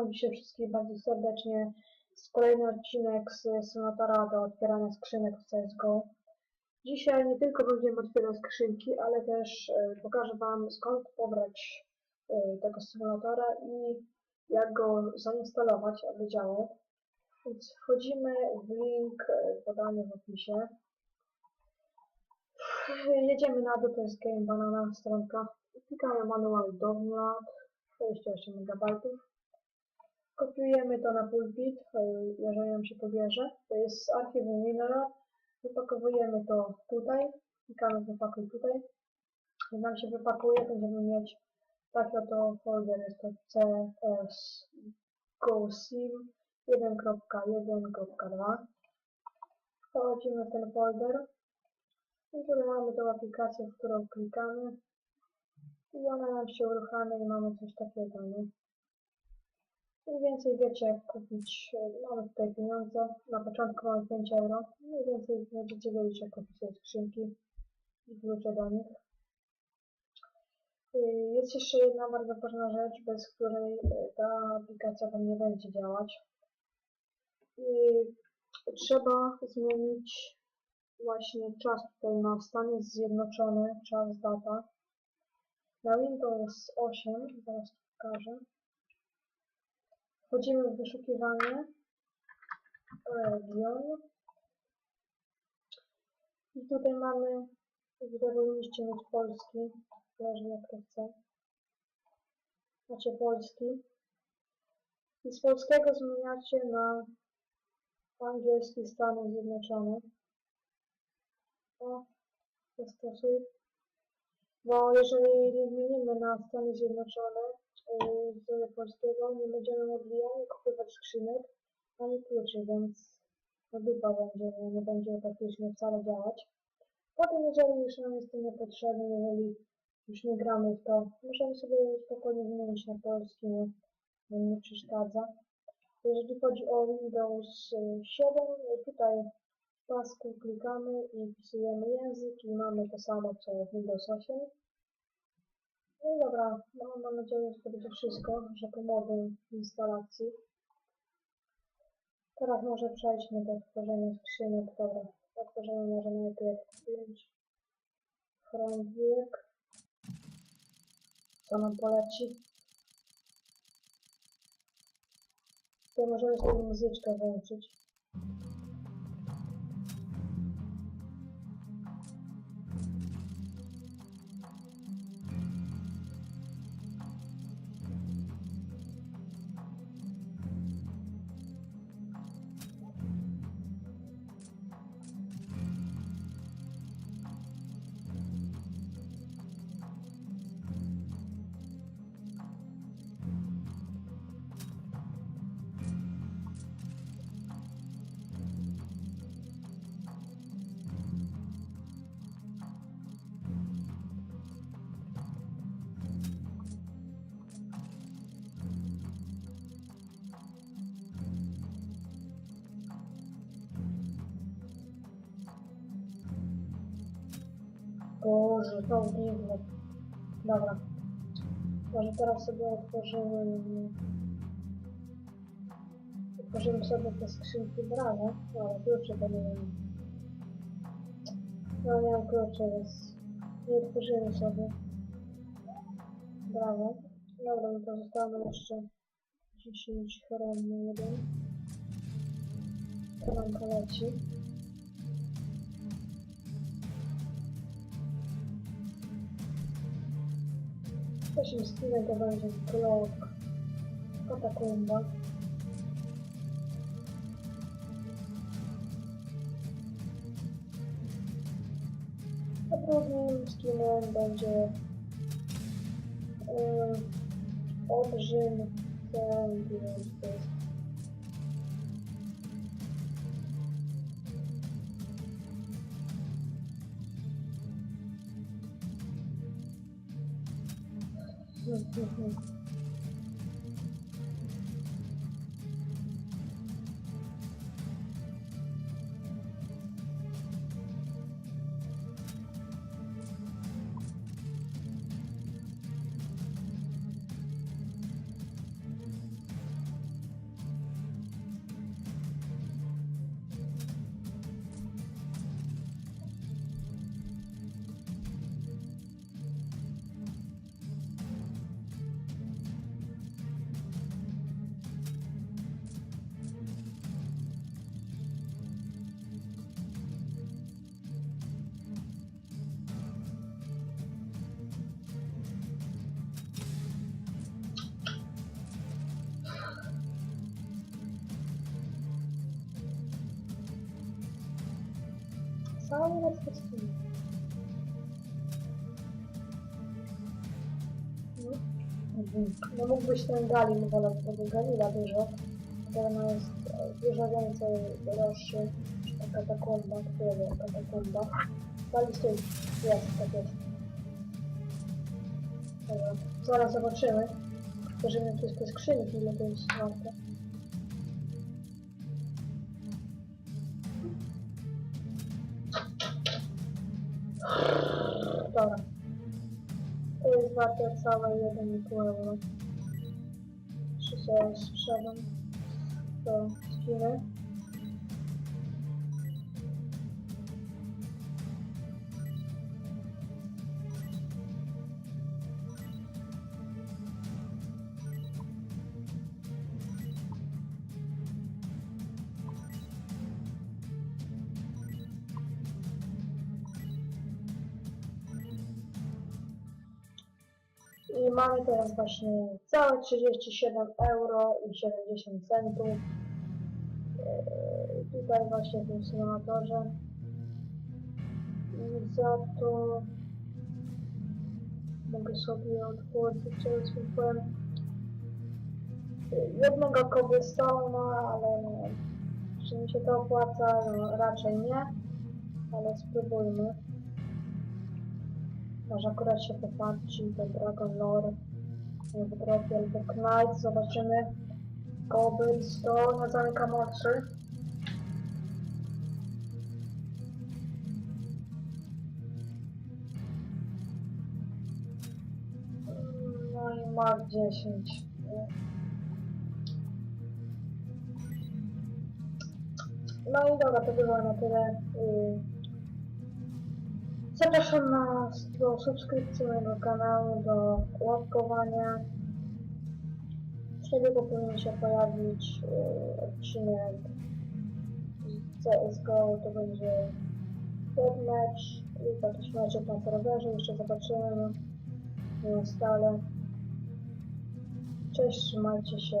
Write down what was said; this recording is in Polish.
Witam Cię wszystkich bardzo serdecznie. Z kolejny odcinek z Sonatora do otwierania skrzynek w CSGO. Dzisiaj nie tylko będziemy otwierać skrzynki, ale też e, pokażę Wam skąd pobrać e, tego symulatora i jak go zainstalować, aby działał. Więc wchodzimy w link e, podany w opisie. Jedziemy na jest Game Banana stronka. Klikamy manual download, 28 MB. Kopiujemy to na pulpit, e, jeżeli nam się pobierze. To jest z archiwum Mineral. Wypakowujemy to tutaj. Klikamy wypakuj tutaj. Jak nam się wypakuje, będziemy mieć taki oto folder. Jest to CS Go Sim 1.1.2. Wchodzimy w ten folder. I tutaj mamy tą aplikację, w którą klikamy. I ona nam się uruchamia i mamy coś takiego, nie? Mniej więcej wiecie jak kupić, e, mamy tutaj pieniądze, na początku mamy 5 euro, mniej więcej będziecie wiedzieć jak kupić te skrzynki i klucze do nich. Y, Jest jeszcze jedna bardzo ważna rzecz, bez której e, ta aplikacja Wam nie będzie działać. Trzeba zmienić właśnie czas tutaj na Stany Zjednoczone, czas, data. Na Windows 8, zaraz pokażę. Wchodzimy w wyszukiwanie, region i tutaj mamy, powinniście mieć polski, zależy jak to chce. Macie polski i z polskiego zmieniacie na angielski Stany Zjednoczone. O, zastosuj. Bo jeżeli zmienimy na Stany Zjednoczone z polskiego, nie będziemy mogli ani kupować skrzynek, ani kluczy, więc to dupa będzie, nie będzie praktycznie wcale działać. Potem, jeżeli już nam jest to niepotrzebne, jeżeli już nie gramy w to, możemy sobie spokojnie zmienić na polski, nie, nie przeszkadza. Jeżeli chodzi o Windows y, 7, y, tutaj w pasku klikamy i wpisujemy język i mamy to samo co Windows 8. No dobra, no, mam nadzieję, że to będzie wszystko, że pomogę w instalacji. Teraz może przejdźmy do tworzenia skrzynek. Dobra, otworzymy może najpierw 5 chromwiek. Co nam poleci? To możemy sobie muzyczkę włączyć. Boże, to dziwne. Dobra. Może teraz sobie otworzymy... Otworzymy sobie te skrzynki brawo. No, klucze wiem. No, nie mam kluczy, więc nie otworzymy sobie. Brawo. Dobra, no to jeszcze 10 chorobny jeden. To nam. Skinem to będzie klok katakumba. A drugim skinem będzie yy, olbrzym ten, 对，对，对。Leckie skiny. No. No mógłbyś ten Gali wolać tego Galila dużo. To ona jest e, dużo więcej droższy niż ta katakomba, która jest katakomba. Gali stój. Jest, tak jest. Dobra, zaraz zobaczymy. Bierzemy wszystkie skrzynki, ile to jest. Dobra. To jest warte całe 1,5 euro. Czy sobie sprzedam. I mamy teraz właśnie całe 37 euro i 70 centów. Eee, Tutaj właśnie w tym symulatorze. I za to mogę sobie przez powiem jednego cobblestone, ale czy mi się to opłaca? No, raczej nie, ale spróbujmy. Może akurat się popatrzy, to Dragon Lore w dropie albo Knight, zobaczymy. Cobblestone, zamykam oczy. No i Mark 10. No i dobra, to było na tyle. Zapraszam nas do subskrypcji mojego kanału, do łapkowania. Niedługo powinien się pojawić yy, odcinek z CSGO, to będzie deathmatch i jakiś meczek na serwerze, jeszcze zobaczymy. Nie stale. Cześć, trzymajcie się.